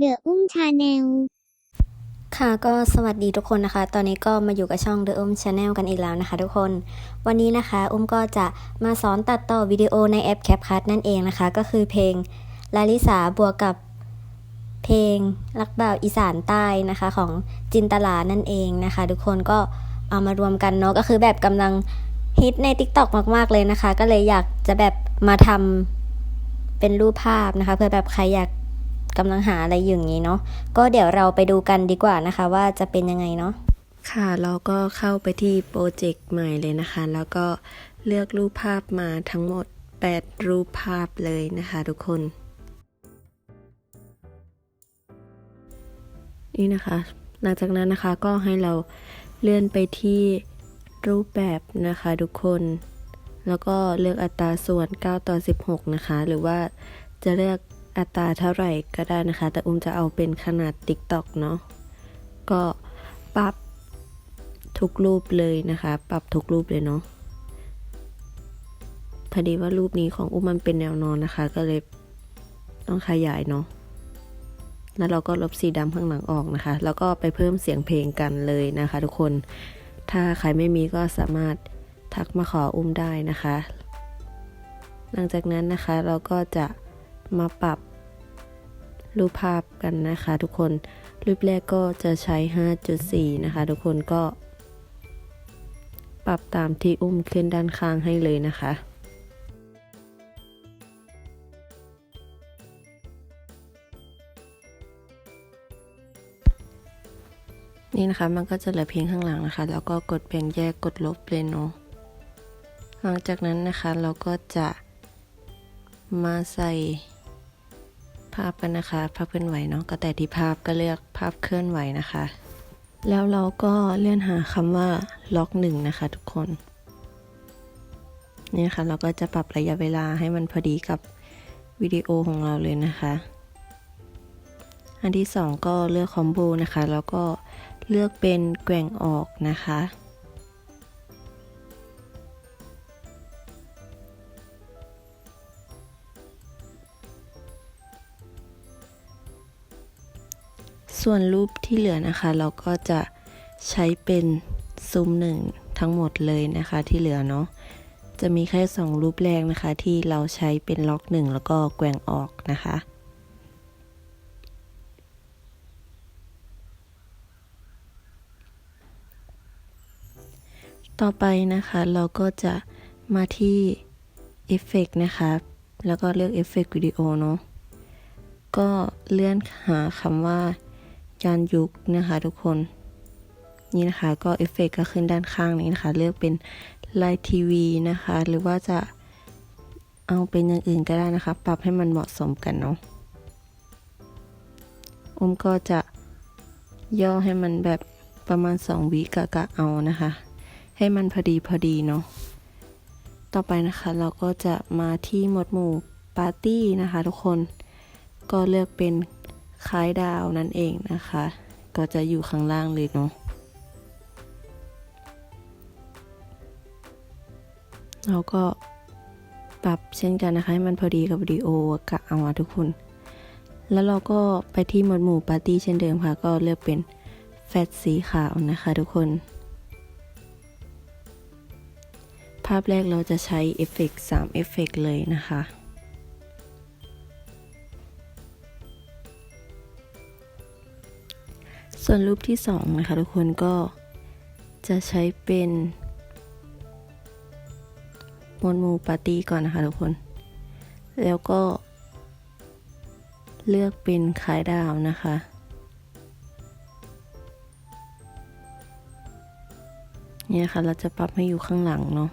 เดอะอุ้มชาแนลค่ะก็สวัสดีทุกคนนะคะ ตอนนี้ก็มาอยู่กับช่อง The Um Channel กันอีกแล้วนะคะทุกคน วันนี้นะคะ อุ้มก็จะมาสอนตัดต่อวิดีโอในแอป CapCut นั่นเองนะคะ ก็คือเพลงลาลิสาบวกกับเพลงรักบ่าวอีสานใต้นะคะของจินตลานั่นเองนะคะ ทุกคนก็เอามารวมกันเนาะก็คือแบบกำลังฮิตใน TikTok มากๆเลยนะคะ ก็เลยอยากจะแบบมาทำเป็นรูปภาพนะคะเพื่อแบบใครอยาก กำลังหาอะไรอย่างนี้เนาะก็เดี๋ยวเราไปดูกันดีกว่านะคะ ว่าจะเป็นยังไงเนาะค่ะเราก็เข้าไปที่โปรเจกต์ใหม่เลยนะคะ แล้วก็เลือกรูปภาพมาทั้งหมด 8 รูปภาพเลยนะคะทุกคน นี่นะคะ หลังจากนั้นนะคะก็ให้เราเลื่อนไปที่รูปแบบนะคะทุกคน แล้วก็เลือกอัตราส่วน 9 ต่อ 16 นะคะ หรือว่าจะเลือก อัตราเท่าไหร่ก็ได้นะคะ แต่อุ้มจะเอาเป็นขนาด TikTok เนาะก็ปรับทุกรูปเลยนะคะ ปรับทุกรูปเลยเนาะพอดีว่ารูปนี้ของอุ้มมันเป็นแนวนอนนะคะ ก็เลยต้องขยายเนาะแล้วเราก็ลบสีดำข้างหลังออกนะคะ แล้วก็ไปเพิ่มเสียงเพลงกันเลยนะคะ ทุกคนถ้าใครไม่มีก็สามารถทักมาขออุ้มได้นะคะ หลังจากนั้นนะคะเราก็จะ มาปรับรูปภาพกันนะคะ ทุกคน รูปแรกก็จะใช้ 5.4 นะคะ ทุกคนก็ ปรับตามที่อุ้มขึ้นด้านข้างให้เลยนะคะนี่นะคะมันก็จะเหลือเพียงข้างหลังนะคะ แล้วก็กดเป็นแยกกดลบเลยเนาะหลังจากนั้นนะคะเราก็จะมาใส่ ภาพกันนะคะ ภาพเคลื่อนไหวเนาะก็แต่ที่ภาพก็เลือกภาพเคลื่อนไหวนะคะ แล้วเราก็เลื่อนหาคำว่าล็อกหนึ่งนะคะทุกคนนี่นะคะเราก็จะปรับระยะเวลาให้มันพอดีกับวิดีโอของเราเลยนะคะ อันที่สองก็เลือกคอมโบนะคะ แล้วก็เลือกเป็นแกว่งออกนะคะ ส่วนรูปที่เหลือนะคะ เราก็จะใช้เป็นซูมหนึ่งทั้งหมดเลยนะคะที่เหลือเนาะจะมีแค่สองรูปแรกนะคะ ที่เราใช้เป็นล็อกหนึ่งแล้วก็แกว่งออกนะคะ ต่อไปนะคะเราก็จะมาที่เอฟเฟกนะคะ แล้วก็เลือกเอฟเฟกวิดีโอเนาะก็เลื่อนหาคำว่า จานยุคนะคะทุกคน นี่นะคะก็เอฟเฟกก็ขึ้นด้านข้างนี้นะคะ เลือกเป็นไลท์ทีวีนะคะ หรือว่าจะเอาเป็นอย่างอื่นก็ได้นะคะ ปรับให้มันเหมาะสมกันเนาะอมก็จะย่อให้มันแบบประมาณ 2วิกะกะเอานะคะ ให้มันพอดีพอดีเนาะต่อไปนะคะเราก็จะมาที่หมวดหมู่ปาร์ตี้นะคะ ทุกคนก็เลือกเป็น คล้ายดาวนั่นเองนะคะ ก็จะอยู่ข้างล่างเลยเนาะเราก็ปรับเช่นกันนะคะ ให้มันพอดีกับวิดีโอกะเอามาทุกคน แล้วเราก็ไปที่หมวดหมู่ปาร์ตี้เช่นเดิมค่ะ ก็เลือกเป็นแฟตสีขาวนะคะทุกคน ภาพแรกเราจะใช้เอฟเฟกต์3เอฟเฟกต์เลยนะคะ ส่วนรูปที่2นะคะทุกคนก็จะใช้เป็นมวลมูปาร์ตี้ก่อนนะคะทุกคน แล้วก็ เลือกเป็นคล้ายดาวนะคะ นี่นะคะเราจะปรับให้อยู่ข้างหลังเนาะ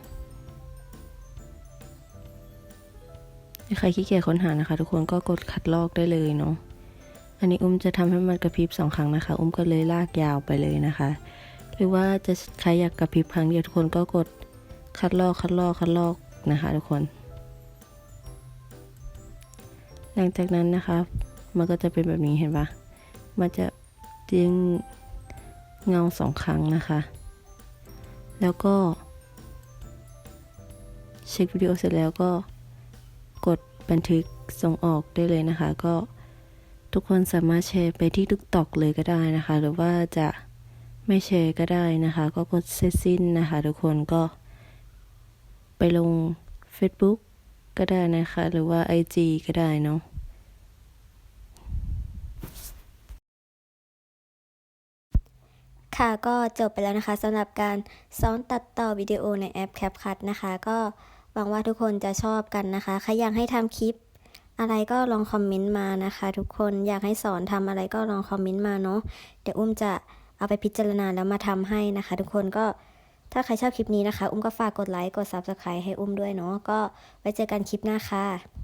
ใครขี้เกียจค้นหานะคะ ทุกคนก็กดคัดลอกได้เลยเนาะ อันนี้อุ้มจะทำให้มันกระพริบสองครั้งนะคะ อุ้มก็เลยลากยาวไปเลยนะคะ หรือว่าจะใครอยากกระพริบครั้งเดียวทุกคนก็กดคัดลอกคัดลอกคัดลอกนะคะ ทุกคน หลังจากนั้นนะคะ มันก็จะเป็นแบบนี้เห็นปะมันจะดึงเงาสองครั้งนะคะ แล้วก็เช็ควิดีโอเสร็จแล้วก็กดบันทึกส่งออกได้เลยนะคะ ก็ ทุกคนสามารถแชร์ไปที่ TikTok เลยก็ได้นะคะ หรือว่าจะไม่แชร์ก็ได้นะคะ ก็กดเซตสิ้นนะคะ ทุกคนก็ไปลง Facebook ก็ได้นะคะ หรือว่า IG ก็ได้เนาะค่ะก็จบไปแล้วนะคะสำหรับการซ้อนตัดต่อวิดีโอในแอป CapCut นะคะ ก็หวังว่าทุกคนจะชอบกันนะคะใครอยากให้ทำคลิป อะไรก็ลองคอมเมนต์มานะคะ ทุกคนอยากให้สอนทำอะไรก็ลองคอมเมนต์มาเนาะเดี๋ยวอุ้มจะเอาไปพิจารณาแล้วมาทำให้นะคะ ทุกคนก็ถ้าใครชอบคลิปนี้นะคะ อุ้มก็ฝากกดไลค์ กด Subscribe ให้อุ้มด้วยเนาะ ก็ไว้เจอกันคลิปหน้าค่ะ